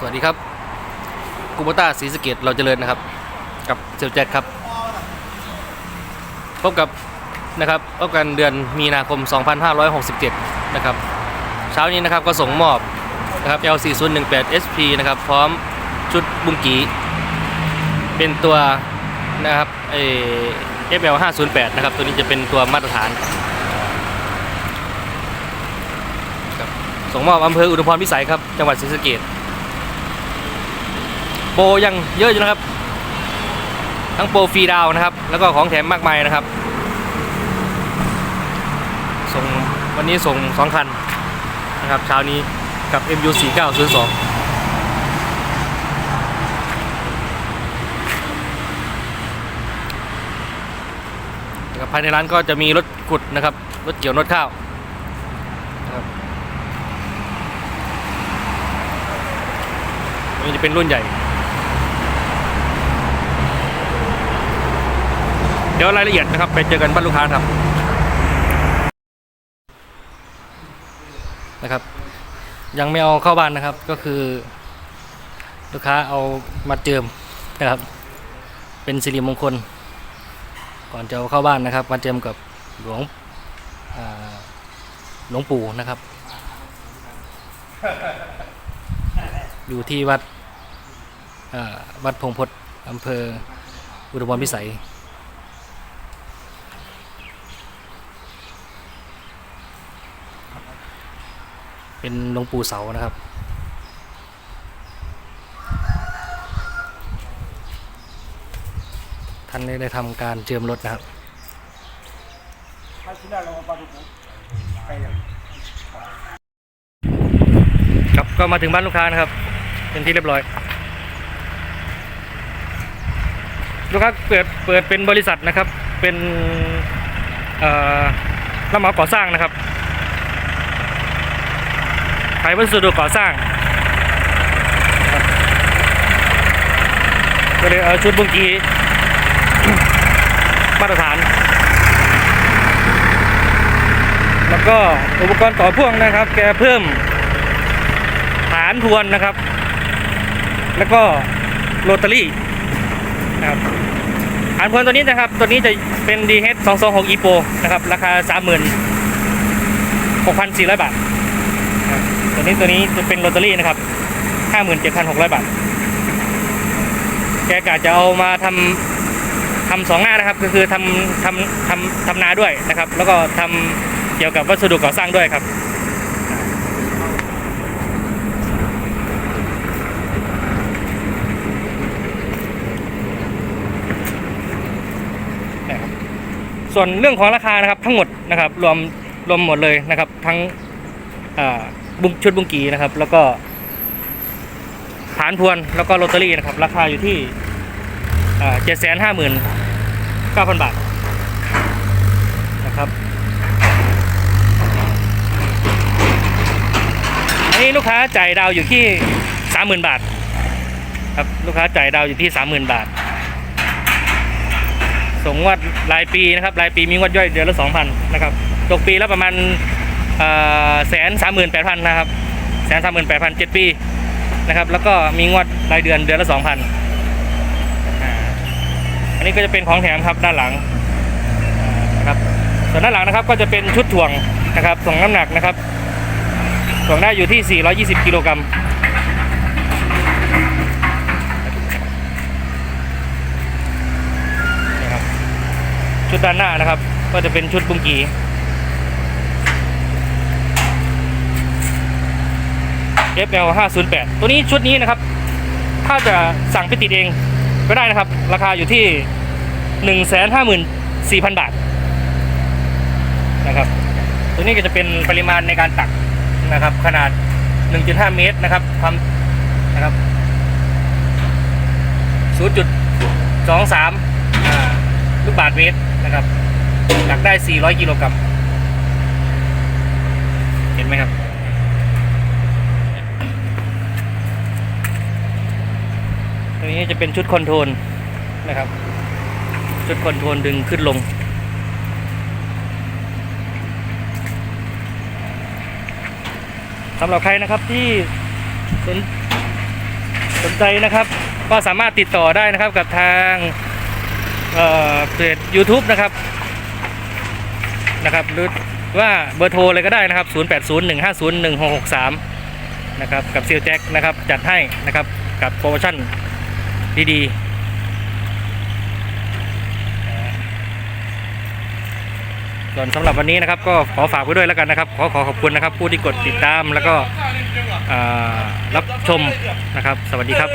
สวัสดีครับกูโบต้าศรีสะเกดเราเจริญนะครับ กับเซลเจ็ครับ พบกับนะครับพบกันเดือนมีนาคม 2567 นะครับ เช้านี้นะครับก็ส่งมอบนะครับ L4018 SP นะครับ พร้อมชุดบุงกีเป็นตัวนะครับเอ FL508 นะครับ ตัวนี้จะเป็นตัวมาตรฐาน ส่งมอบอำเภออุดมพรพิสัยครับ จังหวัดศรีสะเกด โปรยังเยอะอยู่นะครับ ทั้งโปรฟรีดาวนะครับ แล้วก็ของแถมมากมายนะครับ ส่งวันนี้ส่งสองคันนะครับเช้านี้กับ MU 4902นะครับภายในร้านก็จะมีรถขุดนะครับ รถเกี่ยวนวดข้าวนะครับอันนี้จะเป็นรุ่นใหญ่ เดี๋ยวรายละเอียดนะครับไปเจอกันบ้านลูกค้าครับนะครับ ยังไม่เอาเข้าบ้านนะครับก็คือ ลูกค้าเอามาเจิมนะครับ เป็นสิริมงคล ก่อนจะเอาเข้าบ้านนะครับ มาเจิมกับหลวงหลวงปู่นะครับ อยู่ที่วัดวัดพงพศอำเภออุดมพรพิสัย เป็นหลวงปู่เสานะครับ ท่านได้ทำการเจิมรถนะครับครับก็มาถึงบ้านลูกค้านะครับ เป็นที่เรียบร้อย ลูกค้าเปิดเปิดเป็นบริษัทนะครับ เป็นรับเหมาก่อสร้างนะครับ ขายวัสดุก่อสร้างก็เลยเอาชุดบุงกีมาตรฐาน แล้วก็อุปกรณ์ต่อพ่วงนะครับ แกเพิ่มฐานทวนนะครับ แล้วก็โรตารี่นะครับฐานทวนตัวนี้นะครับ ตัวนี้จะเป็น DH 226 EPO นะครับ ราคา 36,400 บาทครับตัว นี้ตัวนี้จะเป็นโรตารี่นะครับ57,600บาท แกกะจะเอามาทำทำสองหน้านะครับ ก็คือทำทำทำทำนาด้วยนะครับ แล้วก็ทำเกี่ยวกับวัสดุก่อสร้างด้วยครับนะครับส่วนเรื่องของราคานะครับทั้งหมดนะครับรวมรวมหมดเลยนะครับทั้งอ่า บุงชุดบุงกีนะครับ แล้วก็ฐานพวนแล้วก็โรตารี่นะครับ ราคาอยู่ที่เจ็ดแสนห้าหมื่นเก้าพันบาทนะครับอันนี้ลูกค้าจ่ายดาวอยู่ที่สามหมื่นบาทครับลูกค้าจ่ายดาวอยู่ที่สามหมื่นบาท ส่งงวดรายปีนะครับรายปีมีงวดย่อยเดือนละสองพันนะครับตกปีละประมาณ แสนสามหมื่นแปดพันนะครับแสนสามหมื่นแปดพันเจ็ดปีนะครับ แล้วก็มีงวดรายเดือนเดือนละสองพันอันนี้ก็จะเป็นของแถมครับด้านหลังนะครับส่วนด้านหลังนะครับก็จะเป็นชุดถ่วงนะครับถ่งน้ำหนักนะครับถ่วงได้อยู่ที่ 420 กิโลกรัมนี่ครับชุดด้านหน้านะครับ ก็จะเป็นชุดบุ้งกี FL 508 ตัวนี้ชุดนี้นะครับ ถ้าจะสั่งไปติดเองก็ได้นะครับ ราคาอยู่ที่ 154,000 บาทนะครับ ตัวนี้ก็จะเป็นปริมาณในการตักนะครับ ขนาด 1.5 เมตรนะครับ ความนะครับ 0.23อ่าลูกบาทเมตรนะครับ ตักได้ 400 กิโลกรัมเห็นไหมครับ ตัว นี้จะเป็นชุดคอนโทรลนะครับ ชุดคอนโทรลดึงขึ้นลง สำหรับใครนะครับที่สนสนใจนะครับ ก็สามารถติดต่อได้นะครับกับทางเพจ YouTube นะครับนะครับหรือว่าเบอร์โทรเลยก็ได้นะครับ 0801501663 นะครับ กับเซียวแจ็คนะครับ จัดให้นะครับ กับโปรโมชั่น ดีๆ ส่วนสำหรับวันนี้นะครับ ก็ขอฝากไว้ด้วยแล้วกันนะครับ ขอขอขอบคุณนะครับ ผู้ที่กดติดตามแล้วก็รับชมนะครับ สวัสดีครับ